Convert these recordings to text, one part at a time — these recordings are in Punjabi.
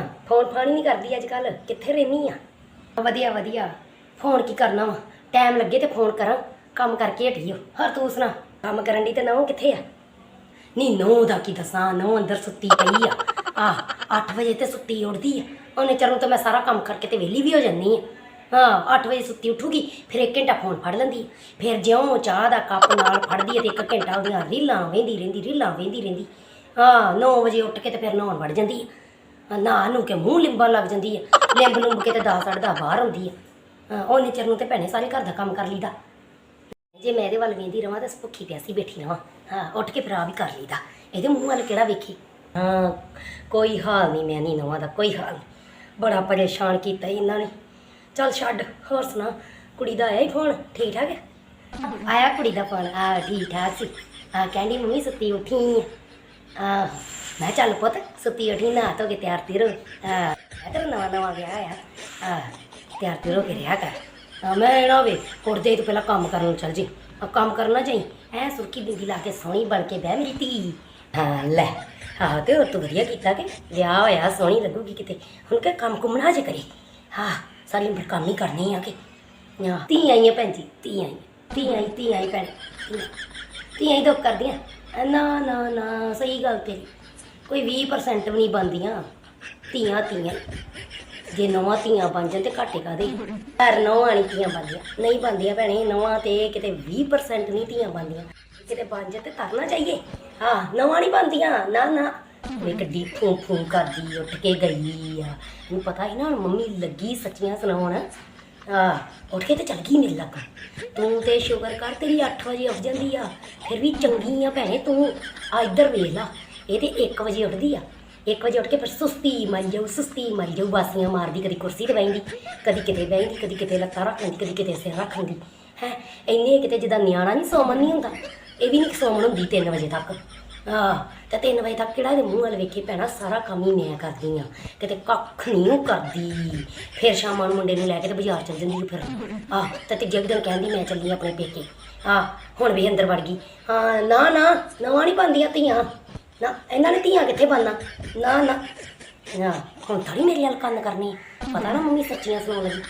ਫੋਨ ਫਾਣੀ ਨਹੀਂ ਕਰਦੀ ਅੱਜ ਕੱਲ ਕਿੱਥੇ ਰਹਿਨੀ ਆ? ਵਧੀਆ ਵਧੀਆ। ਫੋਨ ਕੀ ਕਰਨਾ ਵਾ? ਟਾਈਮ ਲੱਗੇ ਤੇ ਫੋਨ ਕਰਾਂ। ਕੰਮ ਕਰਕੇ ਹਟੀਓ। ਹਰ ਤੂੰ ਸੁਣਾ। ਕੰਮ ਕਰਨ ਦੀ ਤੇ ਨਹੁੰ ਕਿੱਥੇ ਆ? ਨਹੀਂ ਨਹੁੰ ਦਾ ਕੀ ਦੱਸਾਂ? ਨਹੁੰ ਅੰਦਰ ਸੁੱਤੀ ਪਈ ਆ। ਆ 8 ਵਜੇ ਤੇ ਸੁੱਤੀ ਉੱਠਦੀ ਆ। ਉਹਨੇ ਚਰਨ ਤਾਂ ਮੈਂ ਸਾਰਾ ਕੰਮ ਕਰਕੇ ਤੇ ਵਿਹਲੀ ਵੀ ਹੋ ਜਾਂਦੀ ਆ। ਹਾਂ 8 ਵਜੇ ਸੁੱਤੀ ਉੱਠੂਗੀ, ਫਿਰ 1 ਘੰਟਾ ਫੋਨ ਫੜ ਲੈਂਦੀ ਫਿਰ ਜਿਉਂ ਚਾਹ ਦਾ ਕੱਪ ਨਾਲ ਫੜਦੀ ਆ ਤੇ 1 ਘੰਟਾ ਉਹਦੀਆਂ ਰੀਲਾਂ ਵੇਂਦੀ ਰਹਿੰਦੀ, ਰੀਲਾਂ ਵੇਂਦੀ ਰਹਿੰਦੀ। ਹਾਂ 9 ਵਜੇ ਉੱਠ ਕੇ ਤੇ ਫਿਰ ਨਹਾਉਣ ਵੜ ਜਾਂਦੀ ਆ। ਨਾ ਨੂੰ ਕੇ ਮੂੰਹ ਲਿੰਬਣ ਲੱਗ ਜਾਂਦੀ ਆ। ਲਿੰਬ ਲੁੰਬ ਕੇ ਤੇ 10 10 ਬਾਹਰ ਆਉਂਦੀ ਆ। ਉਹਨੇ ਚਿਰ ਨੂੰ ਤੇ ਭੈਣੇ ਸਾਰੇ ਘਰ ਦਾ ਕੰਮ ਕਰ ਲਈਦਾ। ਜੇ ਮੈਂ ਇਹਦੇ ਵੱਲ ਵੇਂਦੀ ਰਵਾਂ ਤਾਂ ਭੁੱਖੀ ਪਿਆਸੀ ਬੈਠੀ ਰਵਾਂ। ਹਾਂ, ਉੱਠ ਕੇ ਫਿਰ ਆ ਵੀ ਕਰ ਲਈਦਾ। ਇਹਦੇ ਮੂੰਹ ਵੱਲ ਕਿਹੜਾ ਵੇਖੀ? ਹਾਂ, ਕੋਈ ਹਾਲ ਨਹੀਂ, ਮੈਂ ਨਹੀਂ ਨਵਾਂ ਦਾ, ਕੋਈ ਹਾਲ ਨਹੀਂ। ਬੜਾ ਪਰੇਸ਼ਾਨ ਕੀਤਾ ਇਹਨਾਂ ਨੇ। ਚੱਲ ਛੱਡ, ਹੋਰ ਸੁਣਾ, ਕੁੜੀ ਦਾ ਆਇਆ ਹੀ ਫੋਨ? ਠੀਕ ਠਾਕ ਹੈ ਆਇਆ ਕੁੜੀ ਦਾ ਫੋਨ। ਆ ਠੀਕ ਠਾਕ ਸੀ। ਆ ਕਹਿੰਦੀ ਮੰਮੀ ਸੁੱਤੀ ਉੱਠੀ ਆ। ਮੈਂ ਕਿਹਾ ਚੱਲ ਪੁੱਤ ਸੁੱਤੀ ਉੱਠੀ ਨਾ ਧੋ ਕੇ ਤਿਆਰ ਤਿਰ ਆ ਅਗਰ ਨਵਾਂ ਨਵਾਂ ਵਿਆਹ ਆ। ਆ ਤਿਆਰ ਤਿਰ ਹੋ ਕੇ ਰਿਹਾ ਕਰ। ਆ, ਮੈਂ ਨਾ ਵੇ ਕੁੜਦੇ ਤੋਂ ਪਹਿਲਾਂ ਕੰਮ ਕਰਨ ਨੂੰ ਚੱਲ ਜੀ ਆ ਕੰਮ ਕਰਨਾ ਚਾਹੀ ਐ ਸੁਰਖੀ ਬਿੰਦੀ ਲਾ ਕੇ ਸੋਹਣੀ ਬਣ ਕੇ ਬਹਿ ਮੇਰੀ ਧੀ। ਹਾਂ ਲੈ। ਹਾਂ ਤੇ ਹੋਰ ਤੂੰ ਵਧੀਆ ਕੀਤਾ ਕਿ ਵਿਆਹ ਹੋਇਆ ਸੋਹਣੀ ਲੱਗੂਗੀ ਕਿਤੇ। ਹੁਣ ਕਿ ਕੰਮ ਕੁਮ ਜੇ ਕਰੀ। ਹਾਂ ਸਾਰੀ ਉਮਰ ਕੰਮ ਹੀ ਕਰਨੇ ਆ ਕਿ। ਹਾਂ ਧੀ ਆਈਆਂ ਭੈਣ ਜੀ ਧੀ ਆਈ ਧੀ ਆਈ ਧੀ ਆਈ ਭੈਣ। ਧੀਆਂ। ਧੀਆਂ ਦੁੱਖ ਕਰਦੀਆਂ। ਨਾ ਨਾ ਨਾ ਸਹੀ ਗੱਲ ਤੇਰੀ। ਕੋਈ 20% ਵੀ ਨਹੀਂ ਬਣਦੀਆਂ। ਧੀਆਂ ਧੀਆਂ। ਜੇ ਨਵਾਂ ਧੀਆਂ ਬਣ ਜਾਣ ਤੇ ਘਾਟੇ ਕਾਦੇ ਘਰ ਨਵਾਂ ਨਹੀਂ ਧੀਆਂ ਬਣਦੀਆਂ ਨਹੀਂ ਬਣਦੀਆਂ ਭੈਣੇ, ਨਵਾਂ ਤੇ ਕਿਤੇ 20% ਨਹੀਂ ਧੀਆਂ ਬਣਦੀਆਂ। ਕਿਤੇ ਬਣ ਜਾ ਤੇ ਤਰਨਾ ਚਾਹੀਏ। ਹਾਂ, ਨਵਾਂ ਨਹੀਂ ਬਣਦੀਆਂ। ਨਾ ਨਾ। ਇਹ ਗੱਡੀ ਫੂੰ ਫੂੰ ਕਰਦੀ, ਉੱਠ ਕੇ ਗਈ ਆ। ਇਹਨੂੰ ਪਤਾ ਹੀ ਨਾ, ਹੁਣ ਮੰਮੀ ਲੱਗੀ ਸੱਚੀਆਂ ਸੁਣਾਉਣ। ਆ ਉੱਠ ਕੇ ਤੇ ਚੱਲ ਗਈ ਮੇਰੇ ਲੱਗ। ਤੂੰ ਤੇ ਸ਼ੁਕਰ ਕਰ, ਤੇਰੀ 8 ਵਜੇ ਉੱਠ ਜਾਂਦੀ ਆ। ਫਿਰ ਵੀ ਚੰਗੀ ਆ ਭੈਣੇ ਤੂੰ। ਆ ਇੱਧਰ ਵੇਖ ਲਾ। ਇਹ ਤੇ 1 ਵਜੇ ਉੱਠਦੀ ਆ। 1 ਵਜੇ ਉੱਠ ਕੇ ਫਿਰ ਸੁਸਤੀ ਮਰ ਜਾਊ, ਸੁਸਤੀ ਮਰ ਜਾਊ, ਬਾਸੀਆਂ ਮਾਰਦੀ, ਕਦੀ ਕੁਰਸੀ ਤੇ ਬੈਠੀ ਕਦੀ ਕਿਤੇ ਬੈਠੀ ਕਦੀ ਕਿਤੇ ਲੱਤਾਂ ਰੱਖ ਲੈਂਦੀ ਕਦੀ ਕਿਤੇ ਸਿਰ ਰੱਖ ਲੈਂਦੀ ਹੈ, ਇੰਨੇ ਕਿਤੇ ਜਿੱਦਾਂ ਨਿਆਣਾ ਨਹੀਂ ਸੌਮਨ ਨਹੀਂ ਹੁੰਦਾ, ਇਹ ਵੀ ਨਹੀਂ ਸੌਮਨ ਹੁੰਦੀ 3 ਵਜੇ ਤੱਕ। ਆ ਤੇ 3 ਵਜੇ ਤੱਕ ਕਿਹੜਾ ਇਹਦੇ ਮੂੰਹ ਵੱਲ ਵੇਖੇ ਪੈਣਾ ਸਾਰਾ ਕੰਮ ਹੀ ਮੈਂ ਕਰਦੀ ਆ। ਕਿਤੇ ਕੱਖ ਨਹੀਂ ਉਹ ਕਰਦੀ। ਫਿਰ ਸ਼ਾਮਾਂ ਨੂੰ ਮੁੰਡੇ ਨੂੰ ਲੈ ਕੇ ਤੇ ਬਾਜ਼ਾਰ ਚੱਲ ਜਾਂਦੀ ਆ ਫਿਰ। ਆ ਤੇ ਤੀਜੇ ਕੁ ਦਿਨ ਕਹਿੰਦੀ ਮੈਂ ਚੱਲੀ ਆਪਣੇ ਪੇਕੇ। ਆ ਹੁਣ ਵੀ ਅੰਦਰ ਵੜ ਗਈ। ਹਾਂ, ਨਾ ਨਾ, ਨਵਾਂ ਨਹੀਂ ਪਾਉਂਦੀਆਂ ਧੀਆਂ। ਨਾ ਇਹਨਾਂ ਨੇ ਧੀਆਂ ਕਿੱਥੇ ਬਣਨਾ ਨਾ ਨਾ। ਨਾ ਹੁਣ ਥੋੜੀ ਮੇਰੀ ਹਲ ਕੰਨ ਕਰਨੀ। ਪਤਾ ਨਾ ਮੰਮੀ ਸੱਚੀਆਂ ਸੁਣਾਉਣ ਲੱਗੀ।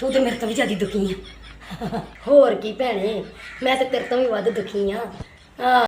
ਤੂੰ ਤੇ ਮੇਰੇ ਤੋਂ ਵੀ ਜ਼ਿਆਦਾ ਦੁਖੀ ਆ। ਹੋਰ ਕੀ ਭੈਣੇ? ਮੈਂ ਤੇ ਤੇਰੇ ਤੋਂ ਵੀ ਵੱਧ ਦੁਖੀ ਆ। ਆ